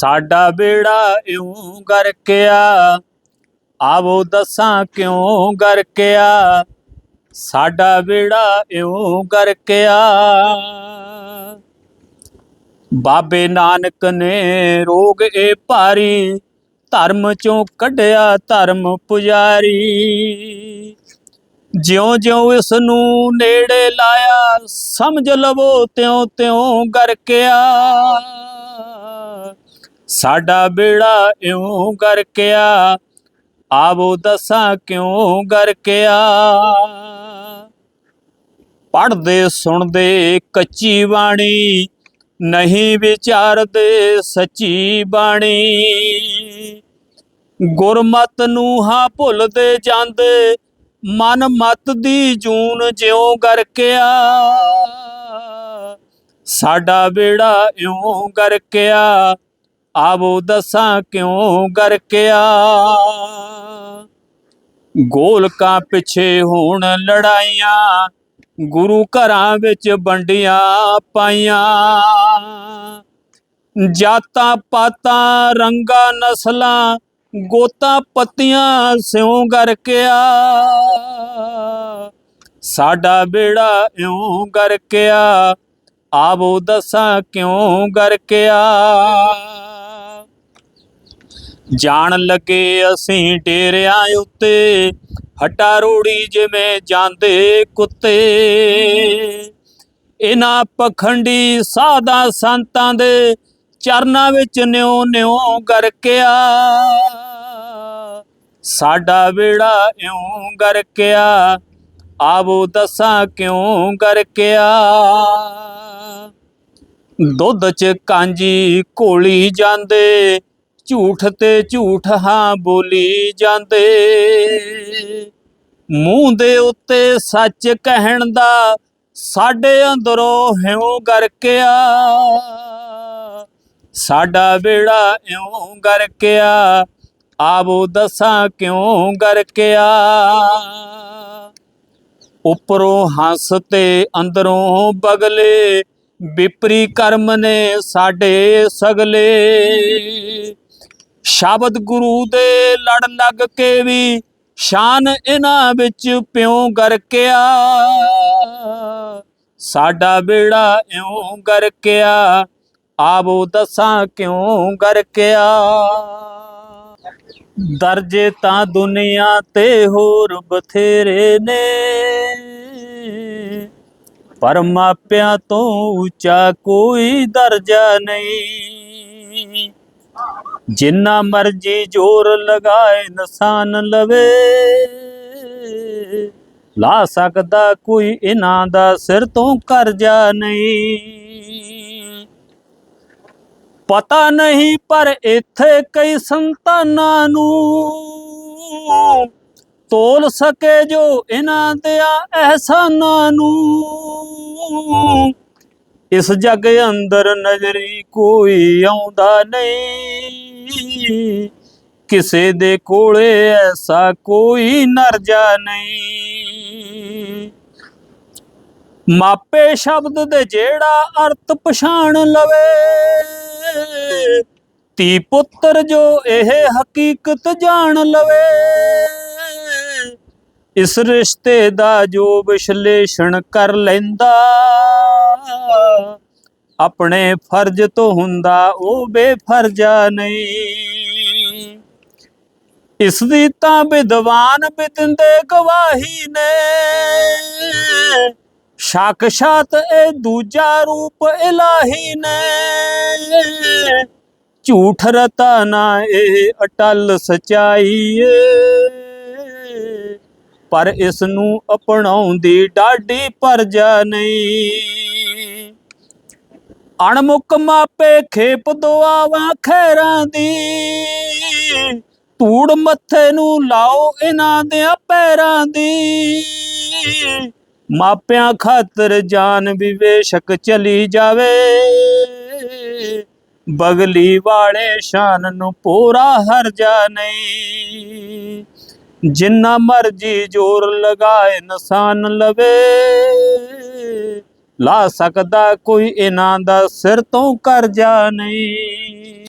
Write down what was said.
ਸਾਡਾ ਬੇੜਾ ਇਉਂ ਗਰਕਿਆ। ਆਵੋ ਦੱਸਾਂ ਕਿਉਂ ਗਰਕਿਆ? ਸਾਡਾ ਬੇੜਾ ਇਉਂ ਗਰਕਿਆ। ਬਾਬੇ ਨਾਨਕ ਨੇ ਰੋਗ ਇਹ ਭਾਰੀ, ਧਰਮ ਚੋਂ ਕੱਢਿਆ ਧਰਮ ਪੁਜਾਰੀ। ਜਿਉਂ-ਜਿਉਂ ਇਸ ਨੂੰ ਨੇੜੇ ਲਾਇਆ, ਸਮਝ ਲਵੋ ਤਿਉਂ ਤਿਉਂ ਗਰਕਿਆ। ਸਾਡਾ ਬੇੜਾ ਇਉਂ ਗਰਕਿਆ ਆਵੋ ਦੱਸਾਂ ਕਿਉਂ ਗਰਕਿਆ ਪੜਦੇ ਸੁਣਦੇ ਕੱਚੀ ਬਾਣੀ, ਨਹੀਂ ਵਿਚਾਰਦੇ ਸੱਚੀ ਬਾਣੀ। ਗੁਰਮਤ ਨੂੰ ਹਾਂ ਭੁੱਲਦੇ ਜਾਂਦੇ, ਮਨ ਮਤ ਦੀ ਜੂਨ ਜਿਉਂ ਗਰਕਿਆ ਸਾਡਾ ਬੇੜਾ ਇਉਂ ਗਰਕਿਆ ਆਵੋ ਦੱਸਾਂ ਕਿਉਂ ਗਰਕਿਆ? ਗੋਲਕਾਂ ਪਿੱਛੇ ਹੋਣ ਲੜਾਈਆਂ, ਗੁਰੂ ਘਰਾਂ ਵਿੱਚ ਵੰਡੀਆਂ ਪਾਈਆਂ। ਜਾਤਾਂ ਪਾਤਾਂ, ਰੰਗਾਂ ਨਸਲਾਂ, ਗੋਤਾਂ ਪੱਤੀਆਂ ਸਿਉਂ ਗਰਕਿਆ। ਸਾਡਾ ਬੇੜਾ ਇਉਂ ਗਰਕਿਆ, ਆਵੋ ਦੱਸਾਂ ਕਿਉਂ ਗਰਕਿਆ? ਜਾਣ ਲੱਗੇ ਅਸੀਂ ਡੇਰਿਆਂ ਉੱਤੇ, ਹਟਾ ਰੋੜੀ ਜਿਵੇਂ ਜਾਂਦੇ ਕੁੱਤੇ। ਇਹਨਾਂ ਪਖੰਡੀ ਸਾਦਾ ਸੰਤਾਂ ਦੇ ਚਰਨਾਂ ਵਿੱਚ ਨਿਉ ਨਿਉ ਗਰਕਿਆ। ਸਾਡਾ ਬੇੜਾ ਇਉਂ ਗਰਕਿਆ, ਆਵੋ ਦੱਸਾਂ ਕਿਉਂ ਗਰਕਿਆ। ਦੁੱਧ ਚ ਕਾਂਜੀ ਘੋਲੀ ਜਾਂਦੇ ਝੂਠ ਤੇ ਝੂਠ ਹਾਂ ਬੋਲੀ ਜਾਂਦੇ। ਮੂੰਹ ਦੇ ਉੱਤੇ ਸੱਚ ਕਹਿਣ ਦਾ ਸਾਡੇ ਅੰਦਰੋਂ ਹਿਉ ਗਰਕਿਆ। ਸਾਡਾ ਬੇੜਾ ਇਉਂ ਗਰਕਿਆ। ਆਵੋ ਦੱਸਾਂ ਕਿਉਂ ਗਰਕਿਆ। ਉੱਪਰੋਂ ਹੰਸ ਤੇ ਅੰਦਰੋਂ ਬਗਲੇ, ਵਿਪਰੀ ਕਰਮ ਨੇ ਸਾਡੇ ਸਗਲੇ। ਸ਼ਬਦ ਗੁਰੂ ਦੇ ਲੜ ਲੱਗ ਕੇ ਵੀ ਸ਼ਾਨ ਇਹਨਾਂ ਵਿੱਚ ਪਿਉ ਗਰਕਿਆ ਸਾਡਾ ਬੇੜਾ ਇਉਂ ਗਰਕਿਆ ਆਵੋ ਦੱਸਾਂ ਕਿਉਂ ਗਰਕਿਆ ਦਰਜੇ ਤਾਂ ਦੁਨੀਆ ਤੇ ਹੋਰ ਬਥੇਰੇ ਨੇ। ਪਰ ਮਾਪਿਆਂ ਤੋਂ ਉੱਚਾ ਕੋਈ ਦਰਜਾ ਨਹੀਂ। ਜਿੰਨਾ ਮਰਜ਼ੀ ਜ਼ੋਰ ਲਗਾਏ ਨਸਾਨ ਲਵੇ। ਲਾ ਸਕਦਾ ਕੋਈ ਇਹਨਾਂ ਦਾ ਸਿਰ ਤੋਂ ਕਰਜ਼ਾ ਨਹੀਂ। ਪਤਾ ਨਹੀਂ, ਪਰ ਇੱਥੇ ਕਈ ਸੰਤਾਨਾਂ ਨੂੰ ਤੋਲ ਸਕੇ ਜੋ ਇਹਨਾਂ ਦੇ ਅਹਿਸਾਨਾਂ ਨੂੰ। ਇਸ ਜਗ ਅੰਦਰ ਨਜ਼ਰੀ ਕੋਈ ਆਉਂਦਾ ਨਹੀਂ। ਕਿਸੇ ਦੇ ਕੋਲੇ ਐਸਾ ਕੋਈ ਨਰਜਾ ਨਹੀਂ। ਮਾਪੇ ਸ਼ਬਦ ਦੇ ਜਿਹੜਾ ਅਰਥ ਪਛਾਣ ਲਵੇ ਤੀ ਪੁੱਤਰ ਜੋ ਇਹ ਹਕੀਕਤ ਜਾਣ ਲਵੇ। ਇਸ ਰਿਸ਼ਤੇ ਦਾ ਜੋ ਵਿਸ਼ਲੇਸ਼ਣ ਕਰ ਲੈਂਦਾ ਆਪਣੇ ਫਰਜ਼ ਤੋਂ ਹੁੰਦਾ, ਉਹ ਬੇਫਰਜ਼ਾ ਨਹੀਂ। ਇਸ ਦੀ ਤਾਂ ਵਿਦਵਾਨ ਬਿਦੰਦੇ ਗਵਾਹੀ ਨੇ। ਸਾਕਸ਼ਾਤ ਇਹ ਦੂਜਾ ਰੂਪ ਇਲਾਹੀ ਨੇ। ਝੂਠ ਰਤਾ ਨਾ ਇਹ ਅਟਲ ਸਚਾਈ ਏ। ਪਰ ਇਸ ਨੂੰ ਅਪਣਾਉਂਦੀ ਡਾਢੀ ਪਰਜਾ ਨਹੀਂ। ਅਣਮੁੱਕ ਮਾਪੇ ਖੇਪ ਦੁਆਵਾਂ ਖੈਰਾਂ ਦੀ। ਧੂੜ ਮੱਥੇ ਨੂੰ ਲਾਓ ਇਹਨਾਂ ਦੇ ਪੈਰਾਂ ਦੀ। ਮਾਪਿਆਂ ਖਾਤਰ ਜਾਨ ਵਿਵੇਸ਼ਕ ਚਲੀ ਜਾਵੇ। ਬਗਲੀ ਵਾਲੇ ਸ਼ਾਨ ਨੂੰ ਪੂਰਾ ਹਰ ਜਾ ਨਹੀਂ। ਜਿੰਨਾ ਮਰਜ਼ੀ ਜ਼ੋਰ ਲਗਾਏ ਨਸਾਨ ਲਵੇ। ਲਾ ਸਕਦਾ ਕੋਈ ਇਹਨਾਂ ਦਾ ਸਿਰ ਤੋਂ ਕਰਜ਼ਾ ਨਹੀਂ।